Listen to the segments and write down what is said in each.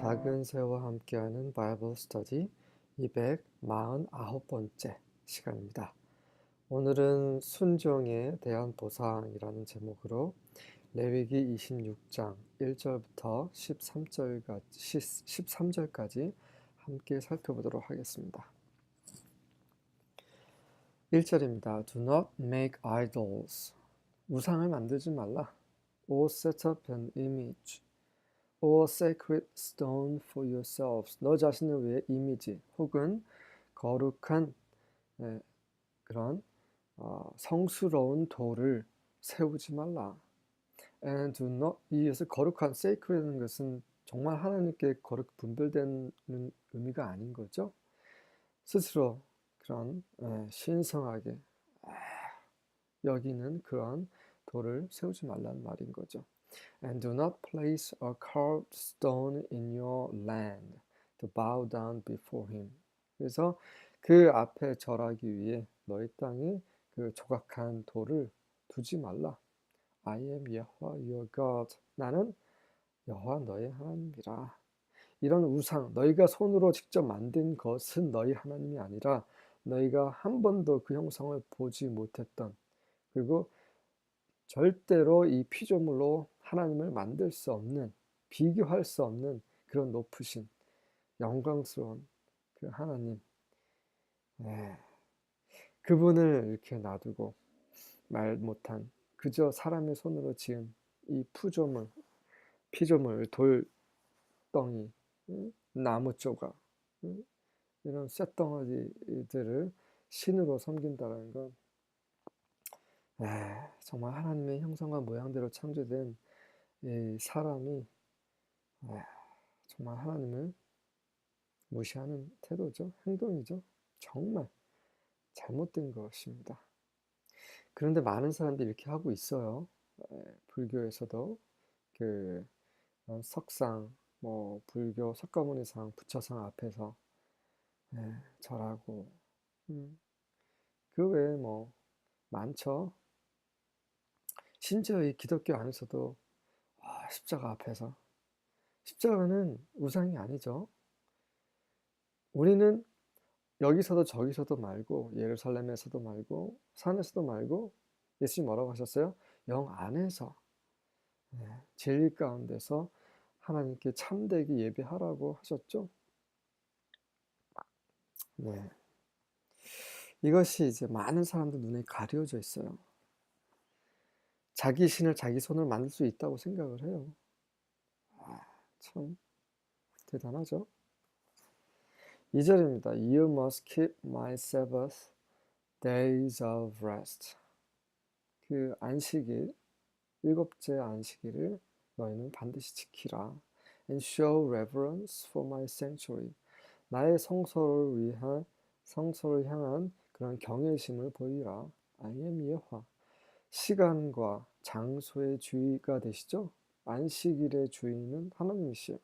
작은 새와 함께하는 바이블 스터디 249번째 시간입니다. 오늘은 순종에 대한 보상이라는 제목으로 레위기 26장 1절부터 13절까지, 13절까지 함께 살펴보도록 하겠습니다. 1절입니다. Do not make idols. 우상을 만들지 말라. Or set up an image. Or sacred stone for yourselves. 너 자신을 위해 이미지 혹은 거룩한 예, 그런 어, 성스러운 돌을 세우지 말라. And do not 이에서 거룩한 sacred는 것은 정말 하나님께 거룩 분별되는 의미가 아닌 거죠. 스스로 그런 예, 신성하게 아, 여기는 그런 돌을 세우지 말라는 말인 거죠. And do not place a carved stone in your land to bow down before him. 그래서 그 앞에 절하기 위해 너희 땅에 그 조각한 돌을 두지 말라. I am Yahweh your God. 나는 여호와 너의 하나님이라. 이런 우상, 너희가 손으로 직접 만든 것은 너희 하나님이 아니라 너희가 한 번도 그 형상을 보지 못했던 그리고 절대로 이 피조물로 하나님을 만들 수 없는 비교할 수 없는 그런 높으신 영광스러운 그 하나님. 네. 그분을 이렇게 놔두고 말 못한 그저 사람의 손으로 지은 이 푸조물 피조물 돌덩이 나무 조각 이런 쇳덩어리들을 신으로 섬긴다는 건 에, 정말 하나님의 형상과 모양대로 창조된 이 사람이 에, 정말 하나님을 무시하는 태도죠. 행동이죠. 정말 잘못된 것입니다. 그런데 많은 사람들이 이렇게 하고 있어요. 에, 불교에서도 그 어, 석상, 뭐 불교 석가모니상, 부처상 앞에서 에, 절하고 음, 그 외에 뭐 많죠. 심지어 이 기독교 안에서도 아, 십자가 앞에서 십자가는 우상이 아니죠. 우리는 여기서도 저기서도 말고 예루살렘에서도 말고 산에서도 말고 예수님 뭐라고 하셨어요? 영 안에서 네, 진리 가운데서 하나님께 참되게 예배하라고 하셨죠. 네. 이것이 이제 많은 사람들 눈에 가려져 있어요. 자기 신을 자기 손을 만들 수 있다고 생각을 해요. 아, 참 대단하죠. 2절입니다. You must keep my Sabbath days of rest. 그 안식일, 일곱째 안식일을 너희는 반드시 지키라. And show reverence for my sanctuary. 나의 성소를 위한 성소를 향한 그런 경외심을 보이라. I am 예화. 시간과 장소의 주의가 되시죠? 안식일의 주인은 하나님이시요.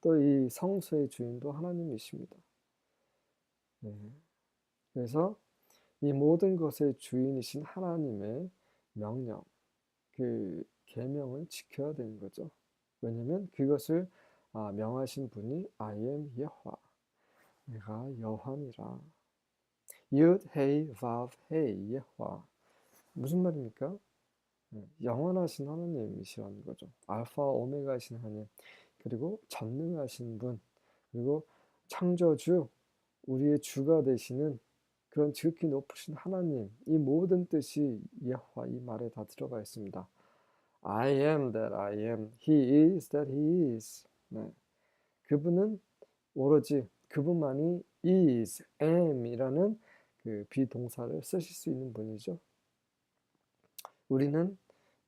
또 이 성소의 주인도 하나님이십니다. 네. 그래서 이 모든 것의 주인이신 하나님의 명령, 그 계명을 지켜야 되는 거죠. 왜냐하면 그것을 아, 명하신 분이 I am 여호와, 내가 여호와니라. 윷 헤이 바브 헤이 여호와 무슨 말입니까? 네, 영원하신 하나님이시라는 거죠. 알파 오메가이신 하나님, 그리고 전능하신 분, 그리고 창조주, 우리의 주가 되시는 그런 지극히 높으신 하나님, 이 모든 뜻이 여호와 이 말에 다 들어가 있습니다. I am that I am. He is that he is. 네. 그분은 오로지 그분만이 is, am이라는 그 비동사를 쓰실 수 있는 분이죠. 우리는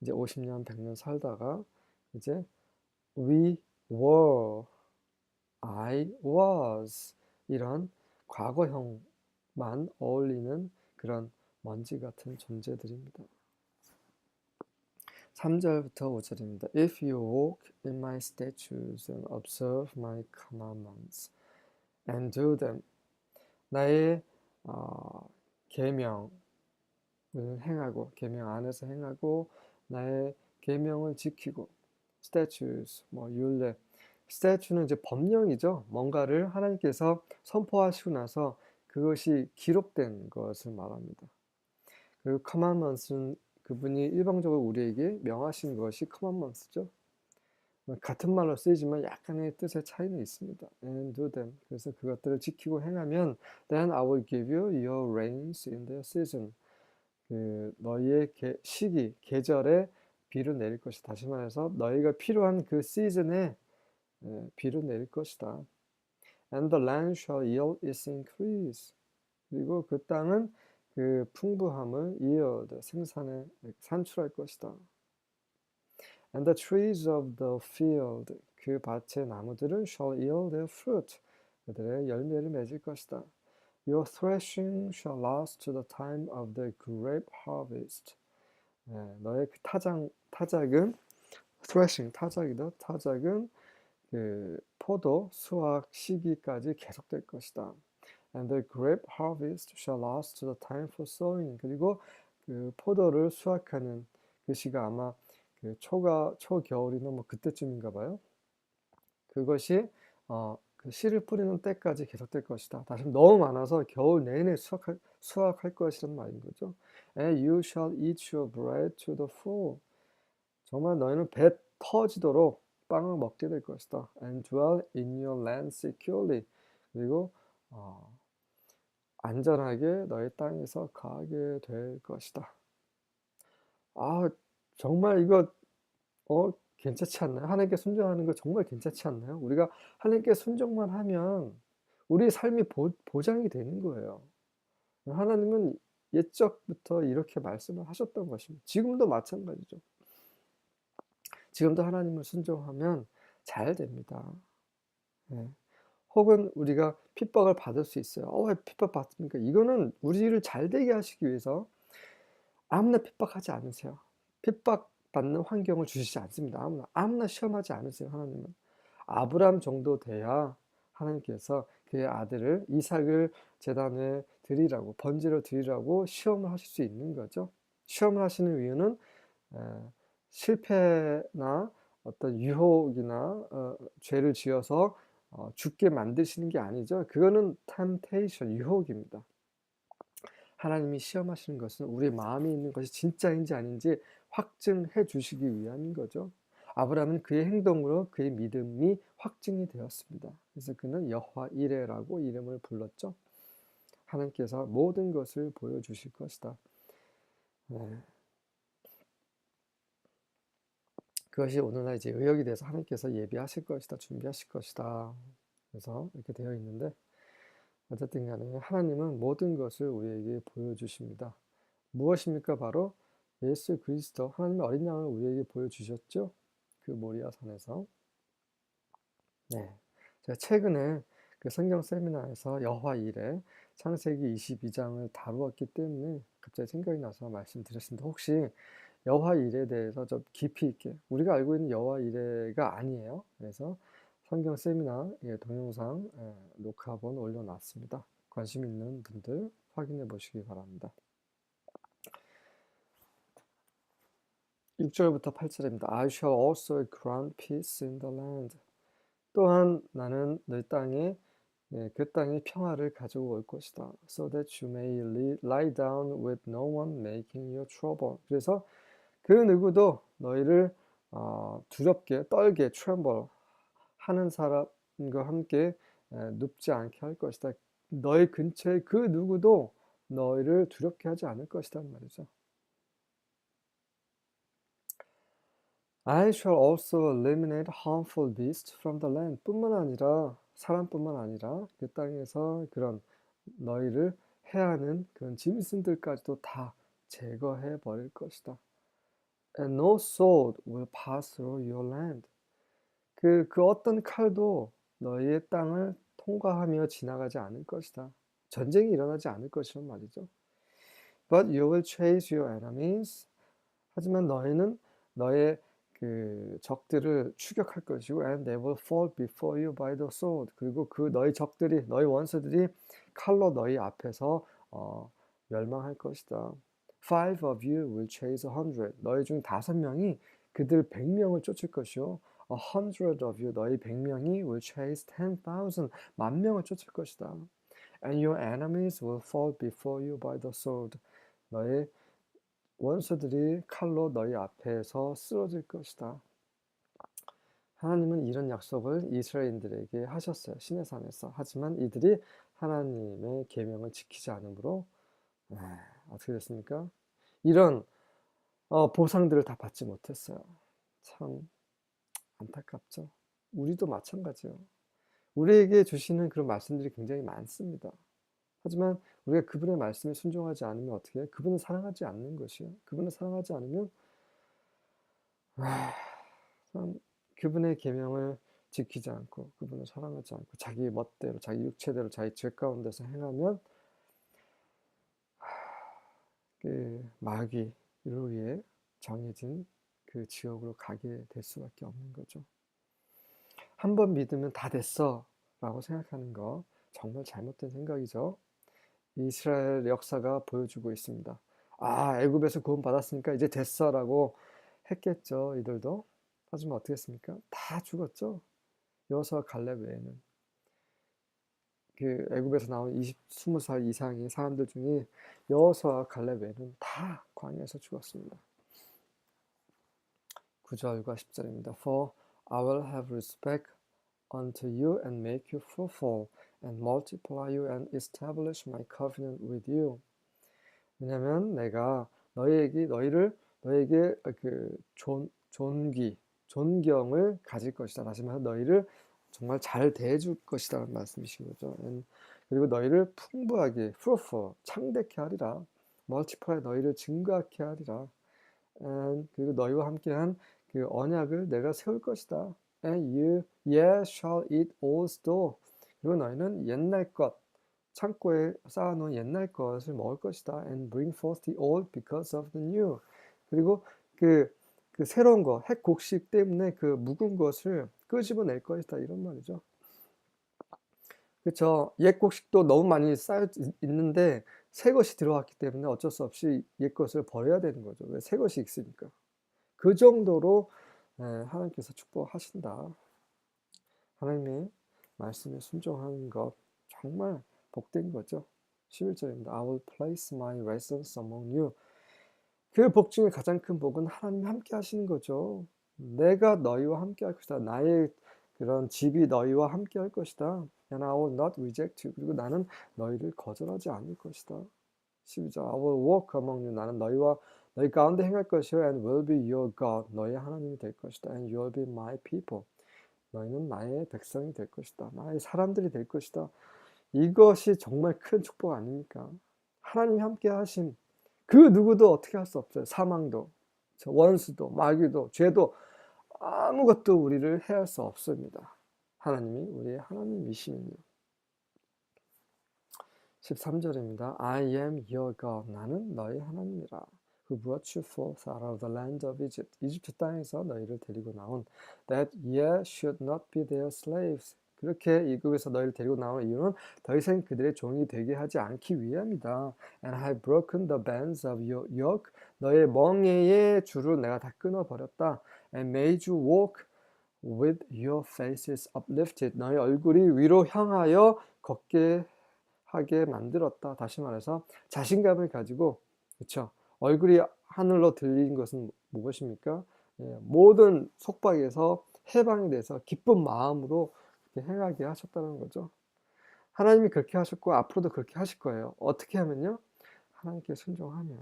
이제 50년, 100년 살다가 이제 we were, I was 이런 과거형만 어울리는 그런 먼지 같은 존재들입니다. 3절부터 5절입니다. If you walk in my statutes and observe my commandments and do them 나의 어, 계명 행하고 계명 안에서 행하고 나의 계명을 지키고 statutes 뭐 율례 statue는 이제 법령이죠. 뭔가를 하나님께서 선포하시고 나서 그것이 기록된 것을 말합니다. 그리고 commandments는 그분이 일방적으로 우리에게 명하신 것이 commandments죠. 같은 말로 쓰이지만 약간의 뜻의 차이는 있습니다. And do them. 그래서 그것들을 지키고 행하면 Then I will give you your rains in their season. 그 너희의 게, 시기, 계절에 비를 내릴 것이다. 다시 말해서 너희가 필요한 그 시즌에 예, 비를 내릴 것이다. And the land shall yield its increase. 그리고 그 땅은 그 풍부함을 yield, 생산에 산출할 것이다. And the trees of the field, 그 밭의 나무들은 shall yield their fruit. 그들의 열매를 맺을 것이다. Your threshing shall last to the time of the grape harvest. 네, 너의 그 타작, 타작은 threshing, 타작이다. 타작은 그 포도 수확 시기까지 계속될 것이다. And the grape harvest shall last to the time for sowing. 그리고 그 포도를 수확하는 그 시가 아마 그 초가 초겨울이나 뭐 그때쯤인가 봐요. 그것이 어, 그 씨를 뿌리는 때까지 계속될 것이다. 다시 너무 많아서 겨울 내내 수확할, 수확할 것이란 말인 거죠. And you shall eat your bread to the full. 정말 너희는 배 터지도록 빵을 먹게 될 것이다. And dwell in your land securely. 그리고 어, 안전하게 너희 땅에서 가게 될 것이다. 아, 정말 이거 어 괜찮지 않나요? 하나님께 순종하는 거 정말 괜찮지 않나요? 우리가 하나님께 순종만 하면 우리 삶이 보, 보장이 되는 거예요. 하나님은 옛적부터 이렇게 말씀을 하셨던 것입니다. 지금도 마찬가지죠. 지금도 하나님을 순종하면 잘 됩니다. 네. 혹은 우리가 핍박을 받을 수 있어요. 어, 왜 핍박 받습니까? 이거는 우리를 잘 되게 하시기 위해서 아무나 핍박하지 않으세요. 핍박 받는 환경을 주시지 않습니다. 아무나 아무나 시험하지 않으세요. 하나님은 아브람 정도 돼야 하나님께서 그의 아들을 이삭을 재단에 드리라고 번제로 드리라고 시험을 하실 수 있는 거죠. 시험을 하시는 이유는 에, 실패나 어떤 유혹이나 어, 죄를 지어서 어, 죽게 만드시는 게 아니죠. 그거는 템테이션, 유혹입니다. 하나님이 시험하시는 것은 우리 마음에 있는 것이 진짜인지 아닌지 확증해 주시기 위함인 거죠. 아브라함은 그의 행동으로 그의 믿음이 확증이 되었습니다. 그래서 그는 여호와 이레라고 이름을 불렀죠. 하나님께서 모든 것을 보여주실 것이다. 네. 그것이 오늘날 이제 의역이 돼서 하나님께서 예비하실 것이다, 준비하실 것이다. 그래서 이렇게 되어 있는데 어쨌든 간에 하나님은 모든 것을 우리에게 보여주십니다. 무엇입니까? 바로 예수 그리스도 하나님의 어린 양을 우리에게 보여주셨죠. 그 모리아 산에서. 네, 제가 최근에 그 성경 세미나에서 여호와 일에 창세기 22장을 다루었기 때문에 갑자기 생각이 나서 말씀드렸습니다. 혹시 여호와 일에 대해서 좀 깊이 있게 우리가 알고 있는 여호와 일에가 아니에요. 그래서 성경 세미나 예, 동영상 예, 녹화본 올려놨습니다. 관심 있는 분들 확인해 보시기 바랍니다. 6절부터 8절입니다. I shall also grant peace in the land. 또한 나는 너 땅에 네, 그 땅에 평화를 가지고 올 것이다. So that you may lie down with no one making you trouble. 그래서 그 누구도 너희를 어, 두렵게 떨게 tremble 하는 사람과 함께 에, 눕지 않게 할 것이다. 너희 근처에 그 누구도 너희를 두렵게 하지 않을 것이다 말이죠. I shall also eliminate harmful beasts from the land. 뿐만 아니라 사람뿐만 아니라 그 땅에서 그런 너희를 해하는 그런 짐승들까지도 다 제거해 버릴 것이다. And no sword will pass through your land. 그, 그 어떤 칼도 너희의 땅을 통과하며 지나가지 않을 것이다. 전쟁이 일어나지 않을 것이란 말이죠. But you will chase your enemies. 하지만 너희는 너의 그 적들을 추격할 것이고 and they will fall before you by the sword 그리고 그 너희 적들이 너희 원수들이 칼로 너희 앞에서 어, 멸망할 것이다. Five of you will chase a hundred. 너희 중 다섯 명이 그들 백 명을 쫓을 것이요. A hundred of you, 너희 백 명이 will chase ten thousand, 만 명을 쫓을 것이다. And your enemies will fall before you by the sword. 너의 원수들이 칼로 너희 앞에서 쓰러질 것이다. 하나님은 이런 약속을 이스라엘인들에게 하셨어요. 시내산에서. 하지만 이들이 하나님의 계명을 지키지 않으므로 네, 어떻게 됐습니까? 이런 어, 보상들을 다 받지 못했어요. 참 안타깝죠. 우리도 마찬가지요. 우리에게 주시는 그런 말씀들이 굉장히 많습니다. 하지만 우리가 그분의 말씀에 순종하지 않으면 어떻게 해요? 그분을 사랑하지 않는 것이요. 그분을 사랑하지 않으면 아, 참 그분의 계명을 지키지 않고 그분을 사랑하지 않고 자기 멋대로 자기 육체대로 자기 죄 가운데서 행하면 그 마귀 이로 인해 정해진 그 지옥으로 가게 될 수밖에 없는 거죠. 한 번 믿으면 다 됐어 라고 생각하는 거 정말 잘못된 생각이죠. 이스라엘 역사가 보여주고 있습니다. 아, 애굽에서 구원 받았으니까 이제 됐어라고 했겠죠. 이들도. 하지만 어떻게 했습니까? 다 죽었죠. 여호수아 갈렙 외에는 그 애굽에서 나온 20, 20살 이상의 사람들 중에 여호수아 갈렙 외에는 다 광야에서 죽었습니다. 9절과 10절입니다. For I will have respect unto you and make you fruitful and multiply you and establish my covenant with you. 왜냐하면 내가 너희에게 너희를 너에게 그 존, 존귀 존경을 가질 것이다. 다시 말해 너희를 정말 잘 대해줄 것이다는 말씀이신 거죠. 그리고 너희를 풍부하게, fruitful, 창대케 하리라. multiply 너희를 증가케 하리라. And 그리고 너희와 함께한 그 언약을 내가 세울 것이다. And you, yet shall eat store. 그리고 너희는 옛날 것, 창고에 쌓아놓은 옛날 것을 먹을 것이다. And bring forth the old because of the new. 그리고 그, 그 새로운 거, 핵 곡식 때문에 그 묵은 것을 끄집어낼 것이다. 이런 말이죠. 그렇죠. 옛 곡식도 너무 많이 쌓여 있는데 새 것이 들어왔기 때문에 어쩔 수 없이 옛 것을 버려야 되는 거죠. 왜 새 것이 있으니까. 그 정도로 하나님께서 축복하신다. 하나님의 말씀에 순종하는 것 정말 복된 거죠. 11절입니다. I will place my residence among you. 그 복 중에 가장 큰 복은 하나님이 함께 하시는 거죠. 내가 너희와 함께 할 것이다. 나의 그런 집이 너희와 함께 할 것이다. And I will not reject you. 그리고 나는 너희를 거절하지 않을 것이다. 12절 I will walk among you. 나는 너희와 너희 가운데 행할 것이요 and will be your God. 너희의 하나님이 될 것이다. and you will be my people. 너희는 나의 백성이 될 것이다. 나의 사람들이 될 것이다. 이것이 정말 큰 축복 아닙니까? 하나님 함께 하심. 그 누구도 어떻게 할 수 없어요. 사망도, 원수도, 마귀도, 죄도 아무것도 우리를 해할 수 없습니다. 하나님이 우리의 하나님이시면요. 13절입니다. I am your God. 나는 너희 하나님이라. Who brought you forth out of the land of Egypt. 이집트 땅에서 너희를 데리고 나온. That ye should not be their slaves. 그렇게 이국에서 너희를 데리고 나온 이유는 더 이상 그들의 종이 되게 하지 않기 위함이다. And I have broken the bands of your yoke. 너의 멍에의 줄을 내가 다 끊어 버렸다. And made you walk with your faces uplifted. 너의 얼굴이 위로 향하여 걷게 하게 만들었다. 다시 말해서 자신감을 가지고 그렇죠. 얼굴이 하늘로 들린 것은 무엇입니까? 예, 모든 속박에서 해방이 돼서 기쁜 마음으로 행하게 하셨다는 거죠. 하나님이 그렇게 하셨고 앞으로도 그렇게 하실 거예요. 어떻게 하면요? 하나님께 순종하면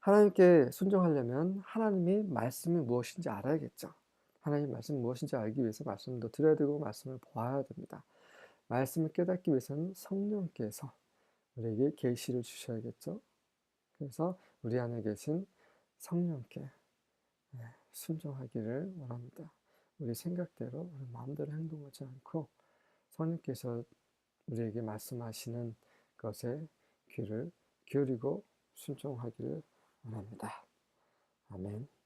하나님께 순종하려면 하나님이 말씀이 무엇인지 알아야겠죠. 하나님 말씀이 무엇인지 알기 위해서 말씀도 들어야 되고 말씀을 보아야 됩니다. 말씀을 깨닫기 위해서는 성령께서 우리에게 계시를 주셔야겠죠. 그래서 우리 안에 계신 성령께 네, 순종하기를 원합니다. 우리 생각대로 우리 마음대로 행동하지 않고 성령께서 우리에게 말씀하시는 것에 귀를 기울이고 순종하기를 원합니다. 아멘.